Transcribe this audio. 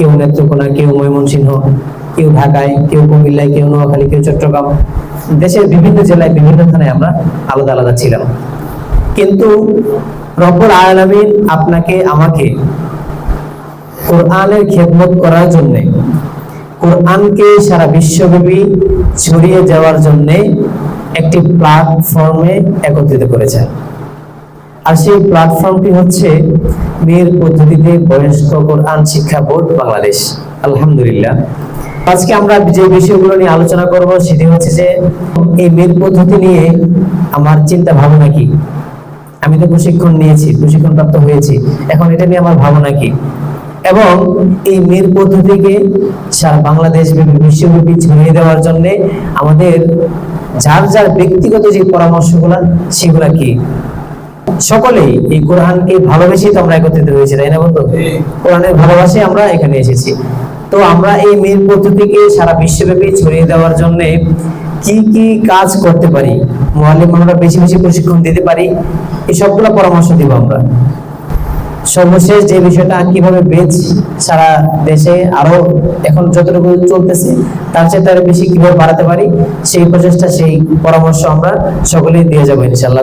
কেউ নেত্রকোনা, কেউ ময়মনসিংহ, কেউ ঢাকায়, কেউ কুমিল্লায়, কেউ নোয়াখালী, কেউ চট্টগ্রাম। দেশের বিভিন্ন জেলায়, বিভিন্ন থানায় আমরা আলাদা আলাদা ছিলাম। কিন্তু রব্বুল আলামিন আপনাকে, আমাকে কোরআনের খেদমত করার জন্য, কোরআনকে সারা বিশ্বব্যাপী ছড়িয়ে যাওয়ার জন্য একটি প্ল্যাটফর্মে একত্রিত করেছেন। আর সেই প্ল্যাটফর্মটি হচ্ছে মেয়ের পদ্ধতিতে বয়স্ক কোরআন শিক্ষা বোর্ড বাংলাদেশ। আলহামদুলিল্লাহ। আজকে আমরা যে বিষয়গুলো নিয়ে আলোচনা করব সেটি হচ্ছে যে, এই মেয়ের পদ্ধতি নিয়ে আমার চিন্তা ভাবনা কি? আমি তো প্রশিক্ষণ নিয়েছি প্রশিক্ষণ প্রাপ্ত হয়েছি। এখন এটা নিয়ে আমার ভাবনা কি? এবং এই মেয়ের পদ্ধতিকে সারা বাংলাদেশ ব্যাপী বিশ্বব্যাপী ছড়িয়ে দেওয়ার জন্য আমাদের যার যার ব্যক্তিগত যে পরামর্শগুলা, সেগুলা কি? সকলেই এই কোরআনকে ভালোবেসে তো আমরা একত্রিত হয়েছি তাই না বন্ধু? কোরআনের ভালোবাসে আমরা এখানে এসেছি। তো আমরা এই মেয়ের পদ্ধতিকে সারা বিশ্বব্যাপী ছড়িয়ে দেওয়ার জন্য কি কি কাজ করতে পারি? মোয়াল্লিম আমরা বেশি বেশি প্রশিক্ষণ দিতে পারি? এই সবগুলো পরামর্শ দিব আমরা। সর্বশেষ যে বিষয়টা কীভাবে বেচ সারা দেশে আরও এখন যতটুকু চলতেছে তার চেয়ে তার বেশি কীভাবে বাড়াতে পারি সেই প্রচেষ্টা সেই পরামর্শ আমরা সকলেই দিয়ে যাব ইনশাল্লাহ